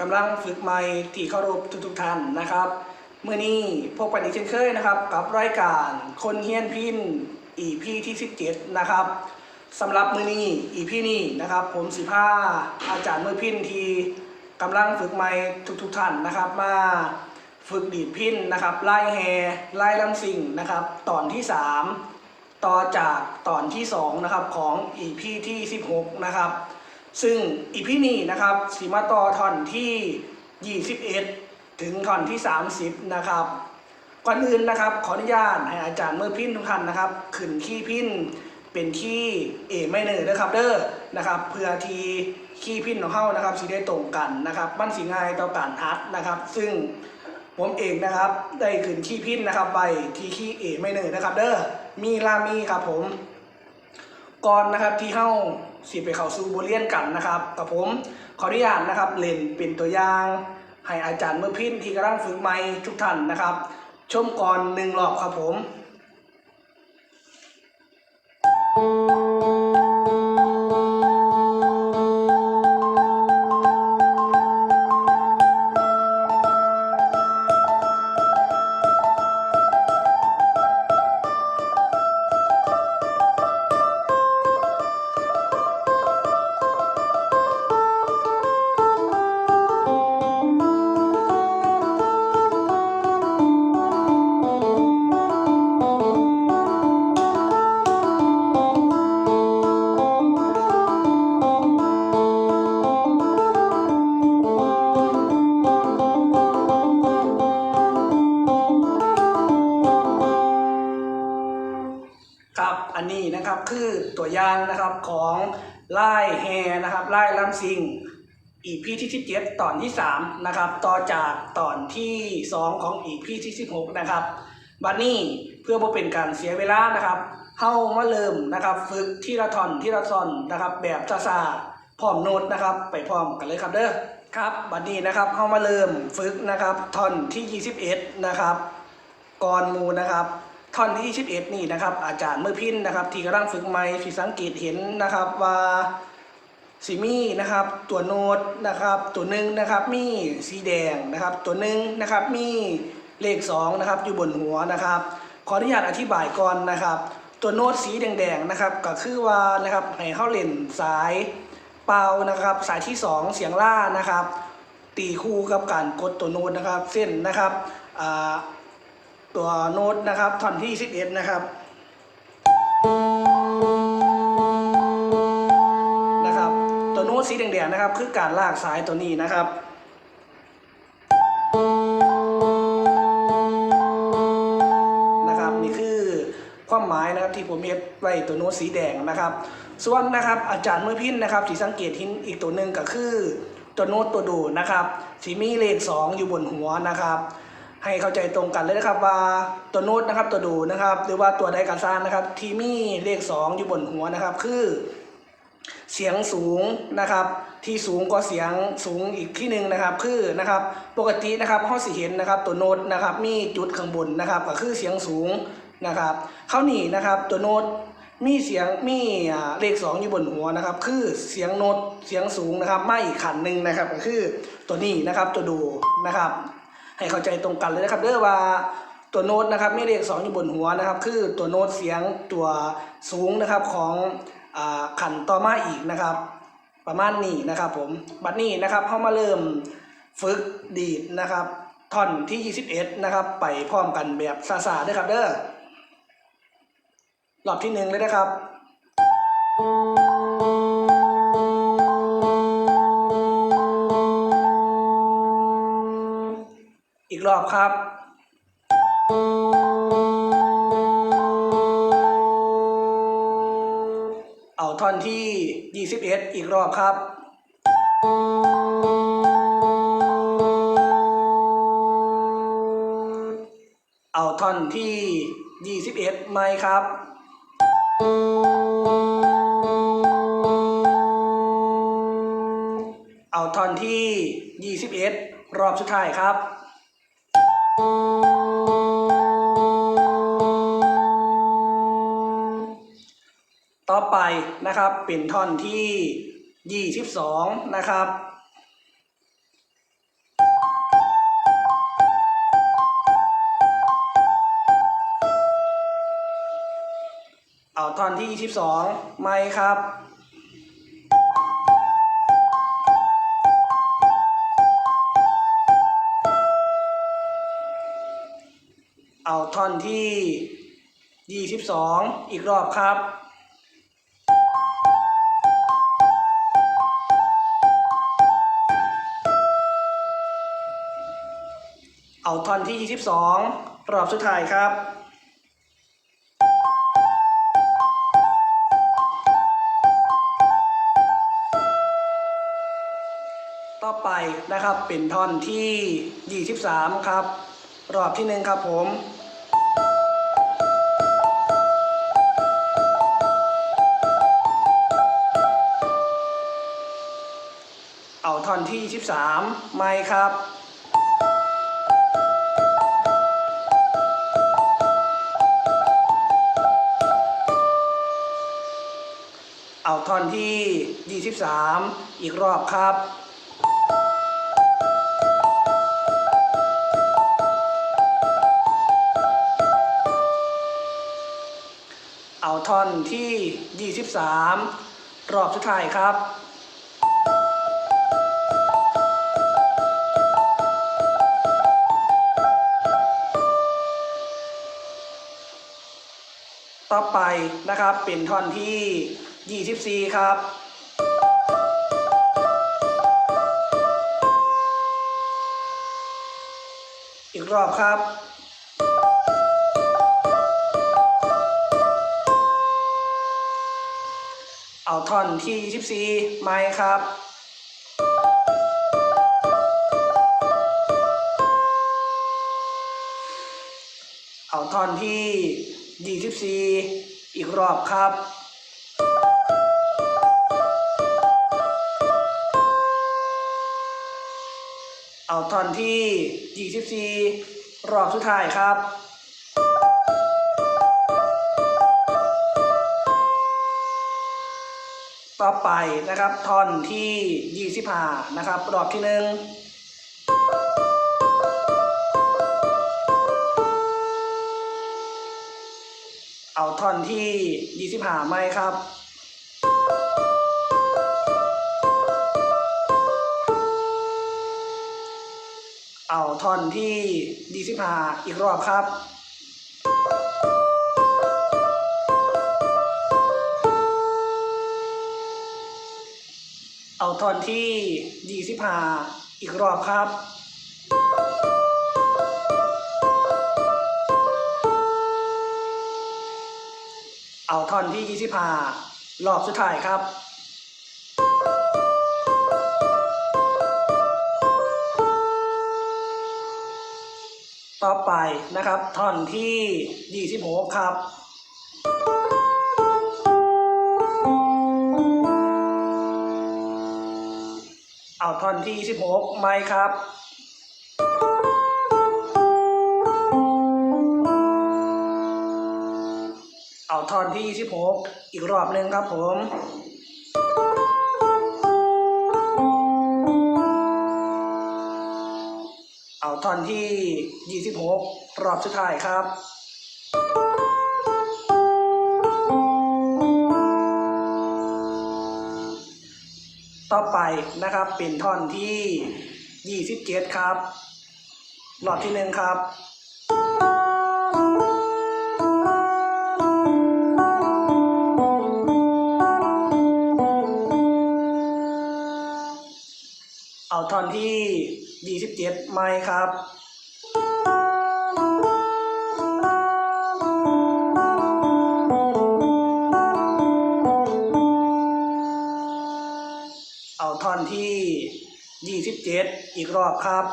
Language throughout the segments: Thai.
กำลังฝึกใหม่ที่เคารพทุกๆท่านนะครับเมื่อนี้พบกันอีกเช่นเคยนะครับ กับรายการคนเฮียนพิน EP ที่ 17 นะครับสำหรับมือนี้ EP นี้นะครับ ผมสิพาอาจารย์มือพินที่กำลังฝึกใหม่ทุกๆท่านนะครับ มาฝึกดีดพินนะครับไล่แฮไล่ลำสิ่งนะครับ ตอนที่ 3 ต่อจากตอนที่ 2 นะครับของ EP ที่ 16 นะครับ ซึ่ง EP นี้นะครับสีมาต่อท่อนที่ 21 ถึงท่อนที่ 30 นะครับ ก่อนอื่นนะครับ ขออนุญาตให้อาจารย์เมื่อพินทุกท่านนะครับ ขึ้นขี้พินเป็นขี้เอไม่เนอร์นะครับเด้อนะครับเพื่อที่ขี้พินของเฮานะครับสีได้ตรงกันนะครับมันสีง่ายต่อการอัดนะครับ ซึ่งผมเองนะครับได้ขึ้นขี้พินนะครับไปที่ขี้เอไม่เนอร์นะครับเด้อมีลามีครับผมก่อนนะครับที่เฮ้า สิไปเข้าสู่บทเรียนกันนะครับกับผมขออนุญาตนะครับเล่นเป็นตัวอย่างให้อาจารย์เมื่อพินที่กำลังฝึกใหม่ทุกท่านนะครับ ชมก่อนหนึ่งรอบครับผม คือตัวอย่างนะครับของไล่แฮนะครับไล่ลำซิงอีพีที่17ตอนที่3นะครับต่อจากตอนที่2ของอีพีที่16นะครับบัดนี้เพื่อบ่เป็นการเสียเวลานะครับเฮามาเริ่มนะครับ ฝึกที่ละทอนที่ละทอนนะครับ แบบซาๆพร้อมโน้ตนะครับ ไปพร้อมกันเลยครับเด้อครับบัดนี้นะครับเฮามาเริ่มฝึกนะครับทอนที่ 21 นะครับก่อนมูนะครับ ท่อนที่21นี่นะครับ อาจารย์เมื่อพินนะครับ ที่กำลังฝึกใหม่ที่สังเกตเห็นนะครับว่าสีมีนะครับ ตัวโน้ตนะครับ ตัวหนึ่งนะครับ มีสีแดงนะครับ ตัวหนึ่งนะครับ มีเลข2นะครับ อยู่บนหัวนะครับ ขออนุญาตอธิบายก่อนนะครับ ตัวโน้ตสีแดงๆนะครับ ก็คือว่านะครับให้เข้าเล่นสายเป่านะครับ สายที่ 2 เสียงล่านะครับ ตีคู่กับการกดตัวโน้ตนะครับ เส้นนะครับอ่า ตัวโน้ตนะครับท่อนที่11นะครับนะครับ ตัวโน้ตสีแดงๆนะครับ คือการลากสายตัวนี้นะครับนะครับนี่คือความหมายนะครับที่ผมเฮ็ดไว้ตัวโน้ตสีแดงนะครับ ส่วนนะครับอาจารย์มือพินนะครับที่สังเกตห็นอีกตัวหนึ่งก็คือตัวโน้ตตัวดูนะครับสีมีเลข2อยู่บนหัวนะครับ ให้เข้าใจตรงกันเลยนะครับว่าตัวโน้ตนะครับตัวดูนะครับ หรือว่าตัวไดกาซานนะครับ ที่มีเลข 2 อยู่บนหัวนะครับ คือเสียงสูงนะครับ ที่สูงกว่าเสียงสูงอีกที่หนึ่งนะครับ คือนะครับปกตินะครับห้อสิเห็นนะครับ ตัวโน้ตนะครับ มีจุดข้างบนนะครับ ก็คือเสียงสูงนะครับ เข้านี่นะครับตัวโน้ตมีเสียงมีเลขสองอยู่บนหัวนะครับ คือเสียงโน้ตเสียงสูงนะครับไม่อีกขันหนึ่งนะครับ ก็คือตัวนี้นะครับตัวดูนะครับ ให้เข้าใจตรงกันเลยนะครับเด้อว่าตัวโน้ตนะครับไมีเลขสองอยู่บนหัวนะครับ คือตัวโน้ตเสียงตัวสูงนะครับของอขันต่อมาอีกนะครับ ประมาณนี้นะครับผมบัดนี้นะครับเข้ามาเริ่มฝึกดีดนะครับท่อนที่ 21 นะครับ ไปพร้อมกันแบบซาๆด้วยครับเด้อรอบที่หนึ่งเลยนะครับ อีกรอบครับเอาท่อนที่ 21 อีกรอบครับ เอาท่อนที่ 21 ไหมครับ เอาท่อนที่ 21 รอบสุดท้ายครับ อไปนะครับเป็นท่อนที่ 22 นะครับเอาท่อนที่ 22ไหมครับ เอาท่อนที่ 22 อีกรอบครับ เอาท่อนที่ 22 รอบสุดท้ายครับต่อไปนะครับเป็นท่อนที่ 23 ครับ รอบที่หนึ่งครับผม เอาท่อนที่ 23 ไม่ครับ เอาท่อนที่ 23 อีกรอบครับเอาท่อนที่ 23 รอบสุดท้ายครับ ต่อไปนะครับเป็นท่อนที่ 24 ครับ อีกรอบครับ เอาท่อนที่ 24 ไม้ครับเอาท่อนที่ 24 อีกรอบครับ เอาท่อนที่ 24 รอบสุดท้ายครับต่อไปนะครับท่อนที่25นะครับรอบที่หนึ่งเอาท่อนที่25ไหมครับ เอาท่อนที่25อีกรอบครับเอาท่อนที่25อีกรอบครับ เอาท่อนที่25รอบสุดท้ายครับ ต่อไปนะครับท่อนที่ 26 ครับเอาท่อนที่ 26 ไหมครับ เอาท่อนที่ 26 อีกรอบหนึ่งครับผม เอาท่อนที่ 26 รอบสุดท้ายครับต่อไปนะครับเป็นท่อนที่ 27 ครับรอบที่หนึ่งครับ เอาท่อนที่ 27ไม่ครับเอาท่อนที่ 27 อีกรอบครับ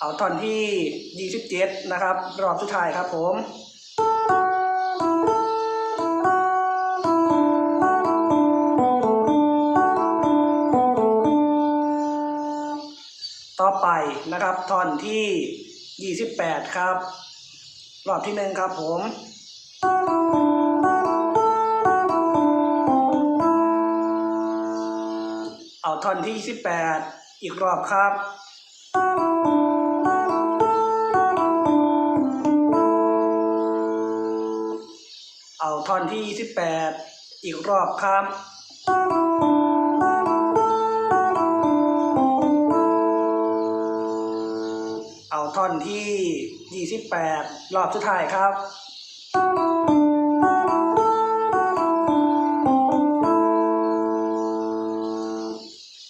เอาท่อนที่ 27 นะครับ รอบสุดท้ายครับผม ต่อไปนะครับท่อนที่ 28 ครับ รอบที่หนึ่งครับผมเอาท่อนที่สิบแปดอีกรอบครับเอาท่อนที่สิบแปดอีกรอบครับ เอาท่อนที่ยี่สิบแปดรอบสุดท้ายครับ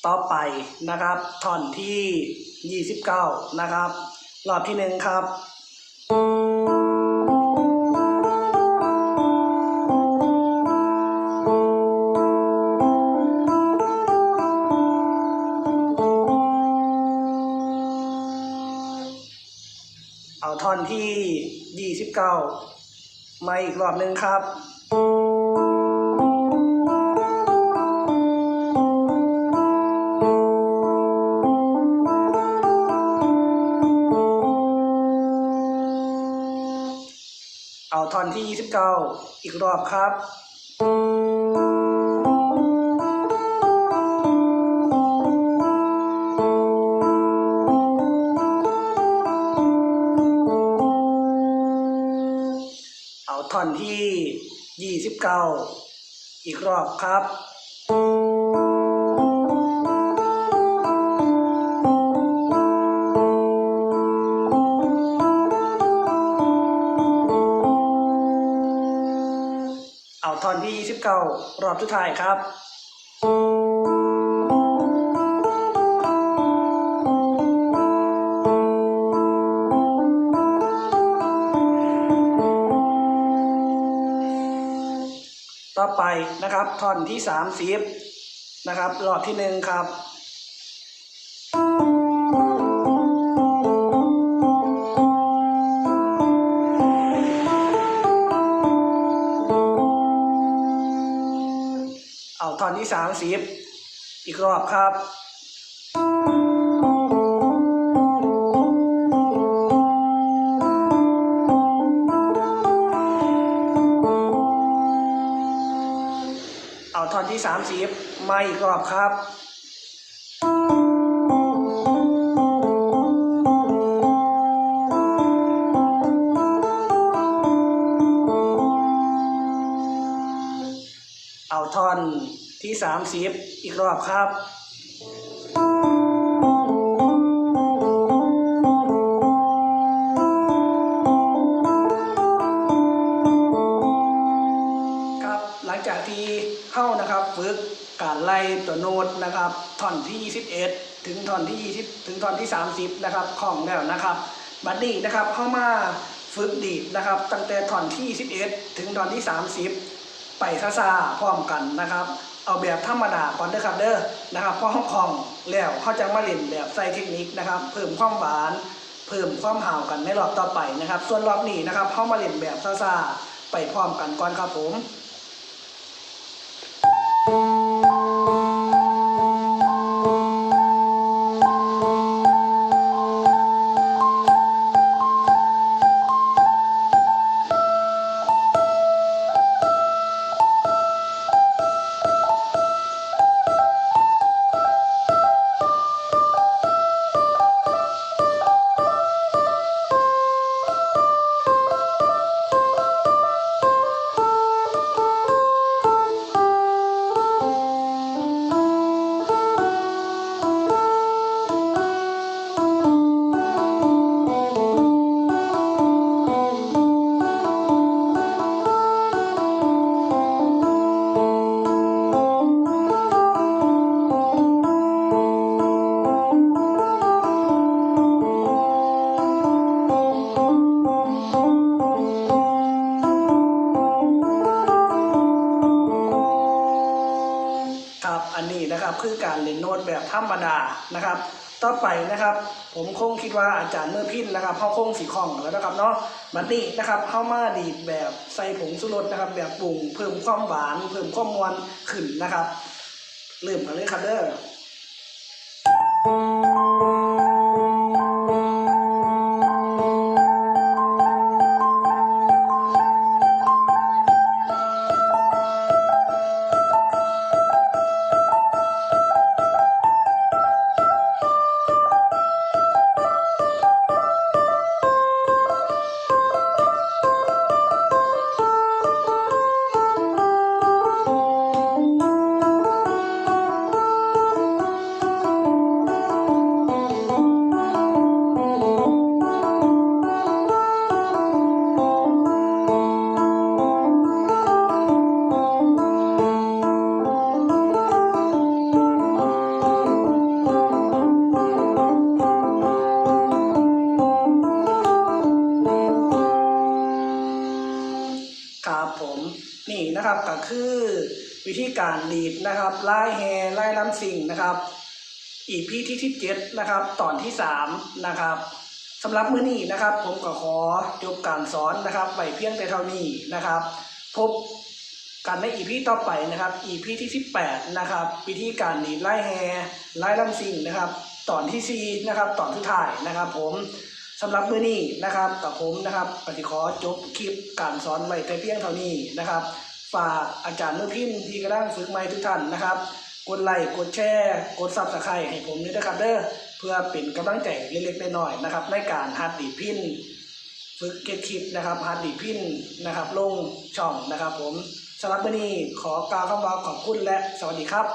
ต่อไปนะครับท่อนที่ 29 นะครับ รอบที่หนึ่งครับ เอาท่อนที่ 29 มาอีกรอบหนึ่งครับเอาท่อนที่ 29 อีกรอบครับ ท่อนที่ 29 อีกรอบครับเอาท่อนที่ 29 รอบสุดท้ายครับ ต่อไปนะครับท่อนที่สามสิบนะครับรอบที่หนึ่งครับเอาท่อนที่สามสิบอีกรอบครับ เอาท่อนที่สามาอีกรอบครับเอาท่อนที่สามสิบอีกรอบครับ นะครับ ฝึกการไล่ตัวโน้ตนะครับท่อนที่ 21 ถึงท่อนที่ 20 ถึงท่อนที่ 30 นะครับของแล้วนะครับบัดนี้นะครับเข้ามาฝึกดีดนะครับ ตั้งแต่ท่อนที่ 21 ถึงท่อนที่ 30 ไปซาๆพร้อมกันนะครับ เอาแบบธรรมดาก่อนเด้อครับเด้อนะครับพร้องคล่องแล้วเขาจะมาเล่นแบบใส่เทคนิคนะครับ เพิ่มความหวานเพิ่มความห่าวกันในรอบต่อไปนะครับ ส่วนรอบนี้นะครับเข้ามาเล่นแบบซาๆไปพร้อมกันก่อนครับผม ผมคงคิดว่าอาจารย์เมื่อพินนะครับเขาคงสีคล่องแล้วนะครับเนาะบัดนี้นะครับเข้ามาดีดแบบใส่ผงสุรสนะครับ แบบปรุงเพิ่มความหวาน เพิ่มความมวลขึ้นนะครับเริ่มกันเลยครับเด้อ ครับผมนี่นะครับก็คือวิธีการดีดนะครับไล่แฮไล่น้ำสิ่งนะครับอีพีที่ที่เจ็ดนะครับ ตอนที่สามนะครับสำหรับมื้อนี้นะครับ ผมก็ขอจบการสอนนะครับไว้เพียงแต่เท่านี้นะครับ พบกันในอีพีต่อไปนะครับอีพีที่สิบแปดนะครับวิธีการดีดไล่แฮไล่ล้ำซิงนะครับ ตอนที่สี่นะครับ ตอนสุดท้ายนะครับ ผม สำหรับมื้อนี้นะครับกับผมนะครับปฏิขอจบคลิปการสอนไว้แต่เพียงเท่านี้นะครับ ฝากอาจารย์มือพิมพ์ที่กำลังฝึกใหม่ทุกท่านนะครับ กดไลค์กดแชร์ กดซับสไครต์ให้ผมด้วยนะครับเด้อเพื่อเป็นกำลังใจเล็กๆน้อยๆนะครับ ในการหัดดีพินฝึกเก็ตคลิปนะครับหัดดีพินนะครับลงช่องนะครับ ผมสำหรับวันนี้ขอกล่าวคำว่าขอบคุณและสวัสดีครับ